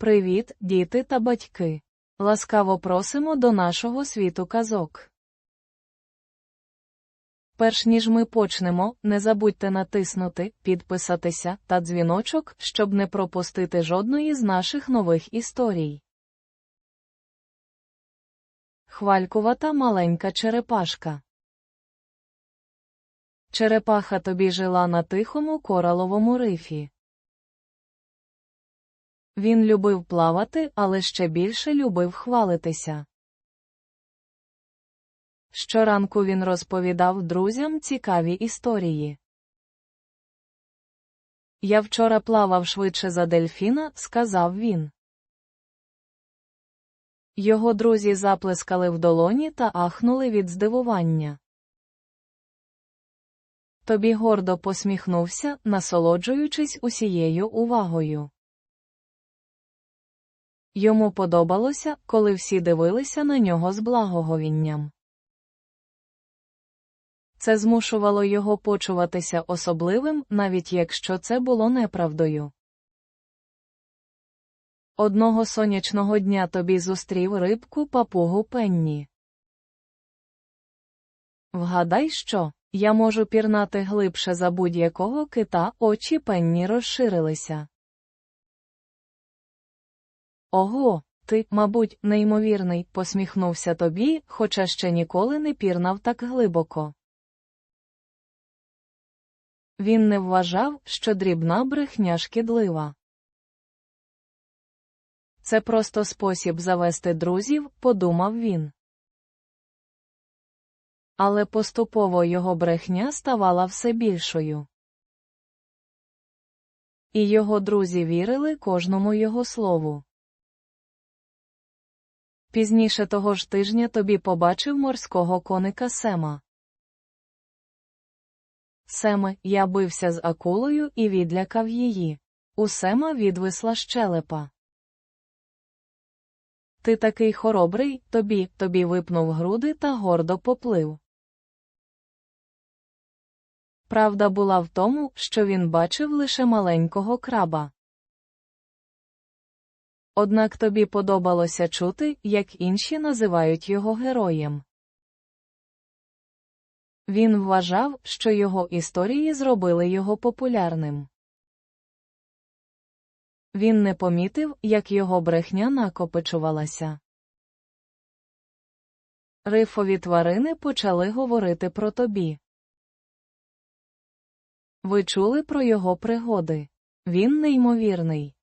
Привіт, діти та батьки! Ласкаво просимо до нашого світу казок. Перш ніж ми почнемо, не забудьте натиснути, підписатися та дзвіночок, щоб не пропустити жодної з наших нових історій. Хвалькувата маленька черепашка. Черепаха тобі жила на тихому кораловому рифі. Він любив плавати, але ще більше любив хвалитися. Щоранку він розповідав друзям цікаві історії. Я вчора плавав швидше за дельфіна, сказав він. Його друзі заплескали в долоні та ахнули від здивування. Тобі гордо посміхнувся, насолоджуючись усією увагою. Йому подобалося, коли всі дивилися на нього з благоговінням. Це змушувало його почуватися особливим, навіть якщо це було неправдою. Одного сонячного дня тобі зустрів рибку папугу Пенні. Вгадай, що я можу пірнати глибше за будь-якого кита, очі Пенні розширилися. Ого, ти, мабуть, неймовірний, посміхнувся тобі, хоча ще ніколи не пірнав так глибоко. Він не вважав, що дрібна брехня шкідлива. Це просто спосіб завести друзів, подумав він. Але поступово його брехня ставала все більшою. І його друзі вірили кожному його слову. Пізніше того ж тижня тобі побачив морського коника Сема. Семе, я бився з акулою і відлякав її. У Сема відвисла щелепа. Ти такий хоробрий, тобі, тобі випнув груди та гордо поплив. Правда була в тому, що він бачив лише маленького краба. Однак тобі подобалося чути, як інші називають його героєм. Він вважав, що його історії зробили його популярним. Він не помітив, як його брехня накопичувалася. Рифові тварини почали говорити про тобі. Ви чули про його пригоди. Він неймовірний.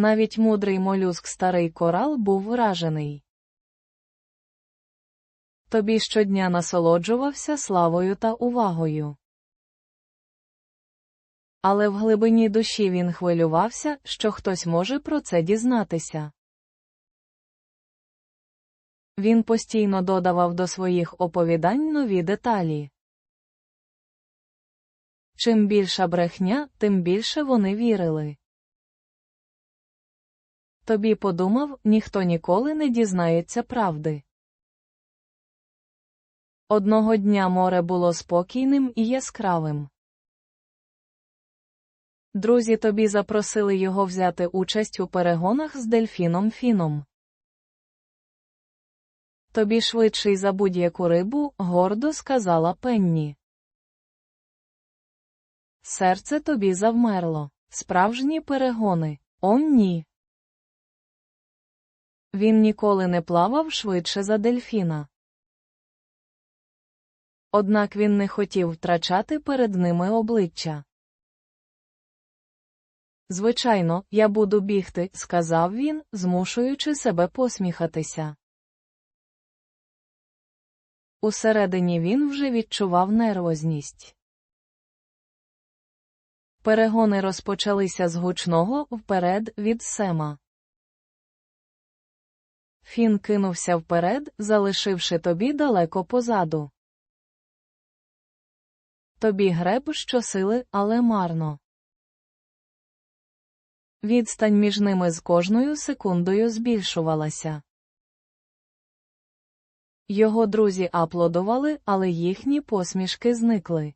Навіть мудрий молюск старий корал був вражений. Тобі щодня насолоджувався славою та увагою. Але в глибині душі він хвилювався, що хтось може про це дізнатися. Він постійно додавав до своїх оповідань нові деталі. Чим більша брехня, тим більше вони вірили. Тобі подумав, ніхто ніколи не дізнається правди. Одного дня море було спокійним і яскравим. Друзі тобі запросили його взяти участь у перегонах з дельфіном Фіном. Тобі швидший за будь-яку рибу, гордо сказала Пенні. Серце тобі завмерло. Справжні перегони. О, ні. Він ніколи не плавав швидше за дельфіна. Однак він не хотів втрачати перед ними обличчя. Звичайно, я буду бігти, сказав він, змушуючи себе посміхатися. Усередині він вже відчував нервозність. Перегони розпочалися з гучного вперед від Сема. Фін кинувся вперед, залишивши тобі далеко позаду. Тобі греб щосили, але марно. Відстань між ними з кожною секундою збільшувалася. Його друзі аплодували, але їхні посмішки зникли.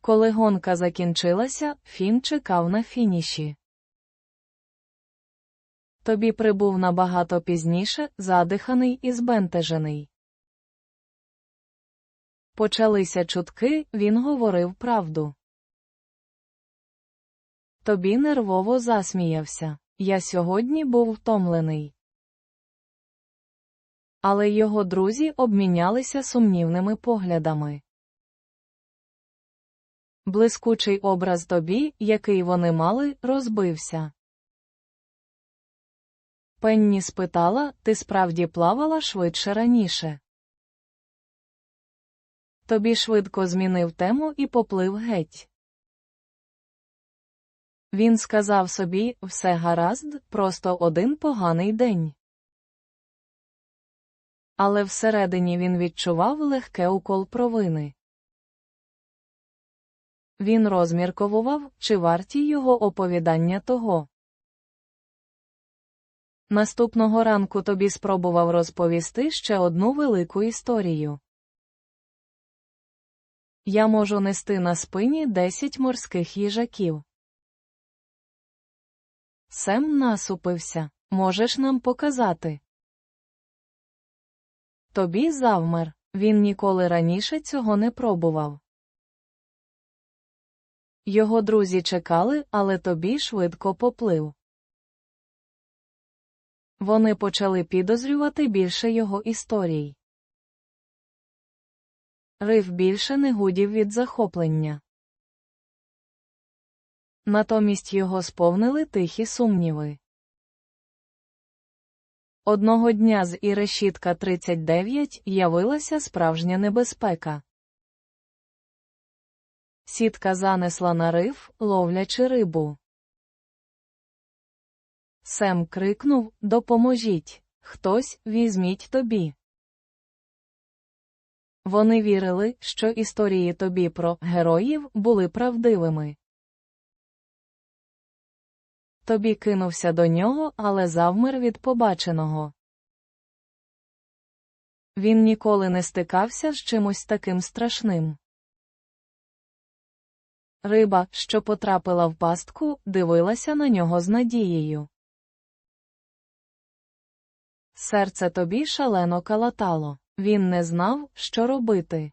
Коли гонка закінчилася, Фін чекав на фініші. Тобі прибув набагато пізніше, задиханий і збентежений. Почалися чутки, він говорив правду. Тобі нервово засміявся. Я сьогодні був втомлений. Але його друзі обмінялися сумнівними поглядами. Блискучий образ тобі, який вони мали, розбився. Пенні спитала, ти справді плавала швидше раніше. Тобі швидко змінив тему і поплив геть. Він сказав собі все гаразд, просто один поганий день. Але всередині він відчував легке укол провини. Він розмірковував, чи варті його оповідання того. Наступного ранку тобі спробував розповісти ще одну велику історію. Я можу нести на спині десять морських їжаків. Сем насупився. Можеш нам показати? Тобі завмер. Він ніколи раніше цього не пробував. Його друзі чекали, але тобі швидко поплив. Вони почали підозрювати більше його історій. Риф більше не гудів від захоплення. Натомість його сповнили тихі сумніви. Одного дня з Ірешітка 39 явилася справжня небезпека. Сітка занесла на риф, ловлячи рибу. Сем крикнув Допоможіть! Хтось візьміть тобі. Вони вірили, що історії тобі про героїв були правдивими. Тобі кинувся до нього, але завмер від побаченого. Він ніколи не стикався з чимось таким страшним. Риба, що потрапила в пастку, дивилася на нього з надією. Серце тобі шалено калатало. Він не знав, що робити.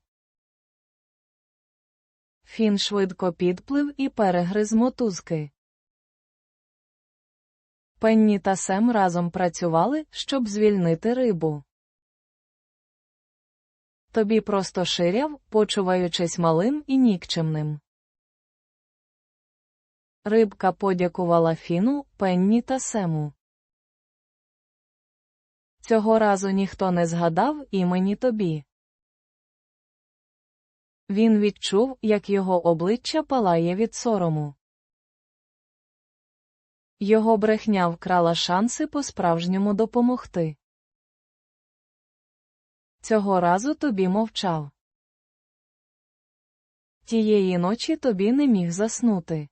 Фін швидко підплив і перегриз мотузки. Пенні та Сем разом працювали, щоб звільнити рибу. Тобі просто ширяв, почуваючись малим і нікчемним. Рибка подякувала Фіну, Пенні та Сему. Цього разу ніхто не згадав імені тобі. Він відчув, як його обличчя палає від сорому. Його брехня вкрала шанси по-справжньому допомогти. Цього разу тобі мовчав. Тієї ночі тобі не міг заснути.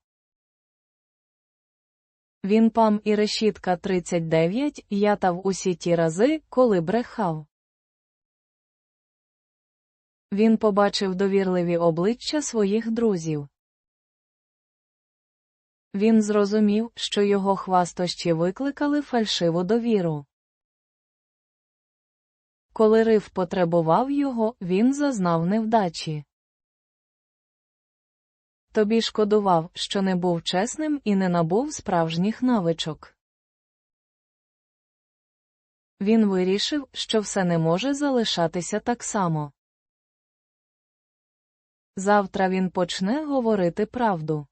Він пам і решітка 39 ятав усі ті рази, коли брехав. Він побачив довірливі обличчя своїх друзів. Він зрозумів, що його хвастощі викликали фальшиву довіру. Коли риф потребував його, він зазнав невдачі. Тобі шкодував, що не був чесним і не набув справжніх навичок. Він вирішив, що все не може залишатися так само. Завтра він почне говорити правду.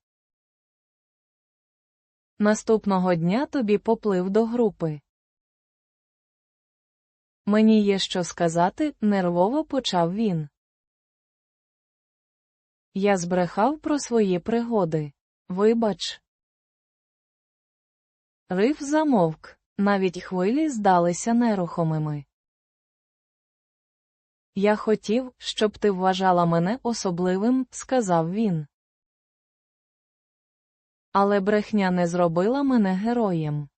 Наступного дня тобі поплив до групи. Мені є що сказати, нервово почав він. Я збрехав про свої пригоди. Вибач. Риф замовк, навіть хвилі здалися нерухомими. Я хотів, щоб ти вважала мене особливим, сказав він. Але брехня не зробила мене героєм.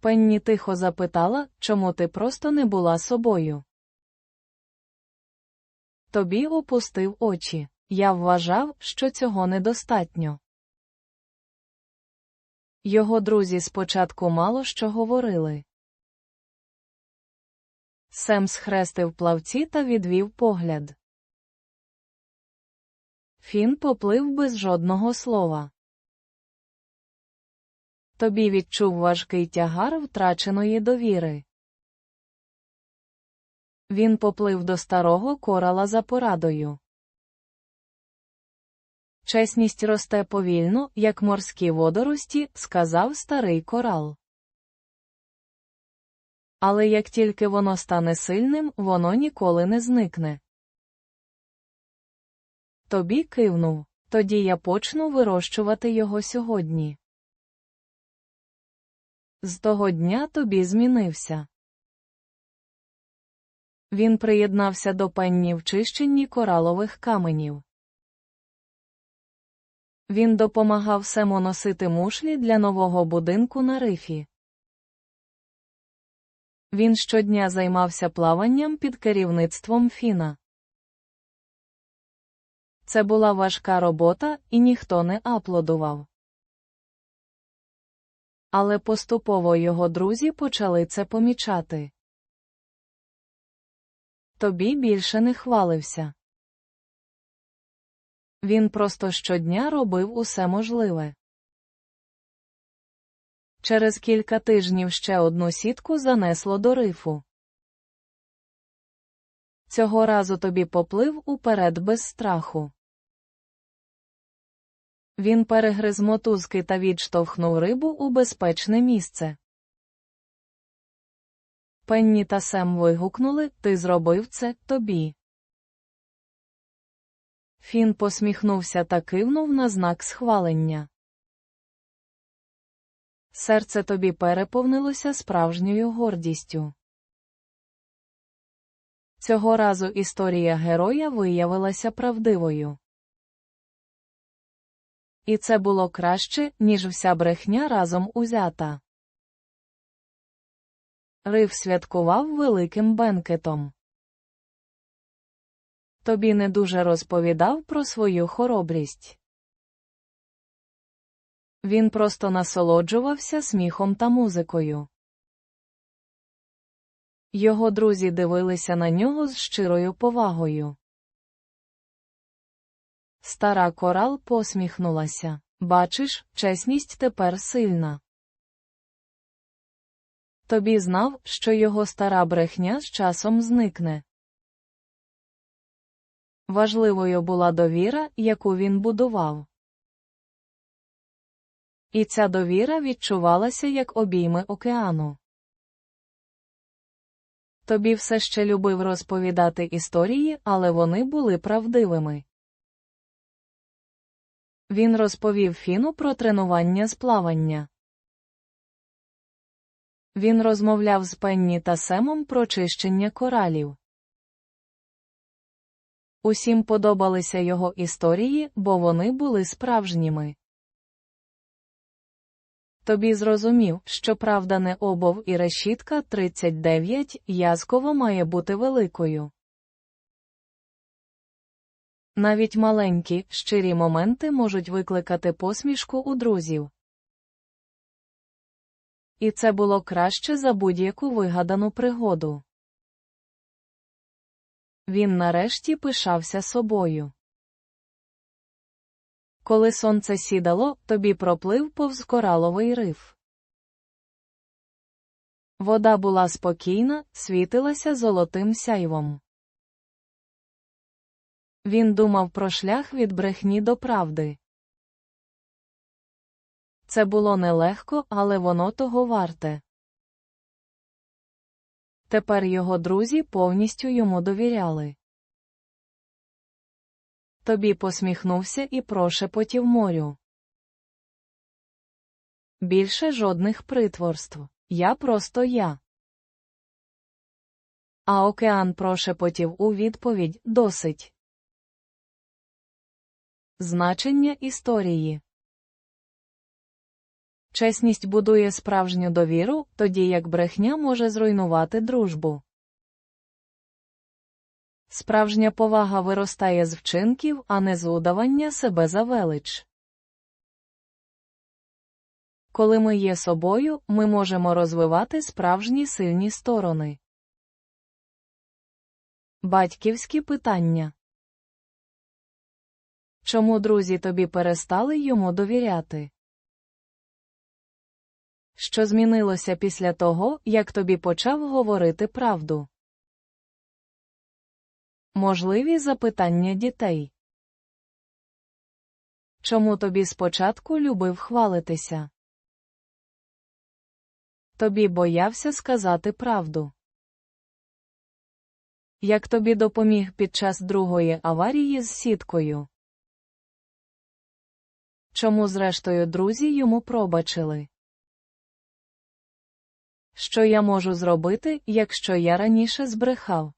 Пенні тихо запитала, чому ти просто не була собою. Тобі опустив очі. Я вважав, що цього недостатньо. Його друзі спочатку мало що говорили. Сем схрестив плавці та відвів погляд. Фін поплив без жодного слова. Тобі відчув важкий тягар втраченої довіри. Він поплив до старого корала за порадою. Чесність росте повільно, як морські водорості, сказав старий корал. Але як тільки воно стане сильним, воно ніколи не зникне. Тобі кивнув. Тоді я почну вирощувати його сьогодні. З того дня тобі змінився. Він приєднався до пенні в чищенні коралових каменів. Він допомагав Сему носити мушлі для нового будинку на рифі. Він щодня займався плаванням під керівництвом Фіна. Це була важка робота, і ніхто не аплодував. Але поступово його друзі почали це помічати. Тобі більше не хвалився. Він просто щодня робив усе можливе. Через кілька тижнів ще одну сітку занесло до рифу. Цього разу тобі поплив уперед без страху. Він перегриз мотузки та відштовхнув рибу у безпечне місце. Пенні та Сем вигукнули Ти зробив це тобі. Фін посміхнувся та кивнув на знак схвалення. Серце тобі переповнилося справжньою гордістю. Цього разу історія героя виявилася правдивою. І це було краще, ніж вся брехня разом узята. Рив святкував великим бенкетом. Тобі не дуже розповідав про свою хоробрість. Він просто насолоджувався сміхом та музикою. Його друзі дивилися на нього з щирою повагою. Стара корал посміхнулася. Бачиш, чесність тепер сильна. Тобі знав, що його стара брехня з часом зникне. Важливою була довіра, яку він будував. І ця довіра відчувалася як обійми океану. Тобі все ще любив розповідати історії, але вони були правдивими. Він розповів Фіну про тренування з плавання. Він розмовляв з Пенні та Семом про чищення коралів. Усім подобалися його історії, бо вони були справжніми. Тобі зрозумів, що правда не обов і решітка 39 язково має бути великою. Навіть маленькі, щирі моменти можуть викликати посмішку у друзів. І це було краще за будь-яку вигадану пригоду. Він нарешті пишався собою. Коли сонце сідало, тобі проплив повз кораловий риф. Вода була спокійна, світилася золотим сяйвом. Він думав про шлях від брехні до правди. Це було нелегко, але воно того варте. Тепер його друзі повністю йому довіряли. Тобі посміхнувся і прошепотів морю. Більше жодних притворств. Я просто я. А океан прошепотів у відповідь досить. Значення історії Чесність будує справжню довіру, тоді як брехня може зруйнувати дружбу. Справжня повага виростає з вчинків, а не з удавання себе за велич. Коли ми є собою, ми можемо розвивати справжні сильні сторони. Батьківські питання Чому друзі тобі перестали йому довіряти? Що змінилося після того, як тобі почав говорити правду? Можливі запитання дітей. Чому тобі спочатку любив хвалитися? Тобі боявся сказати правду. Як тобі допоміг під час другої аварії з сіткою? Чому зрештою друзі йому пробачили? Що я можу зробити, якщо я раніше збрехав?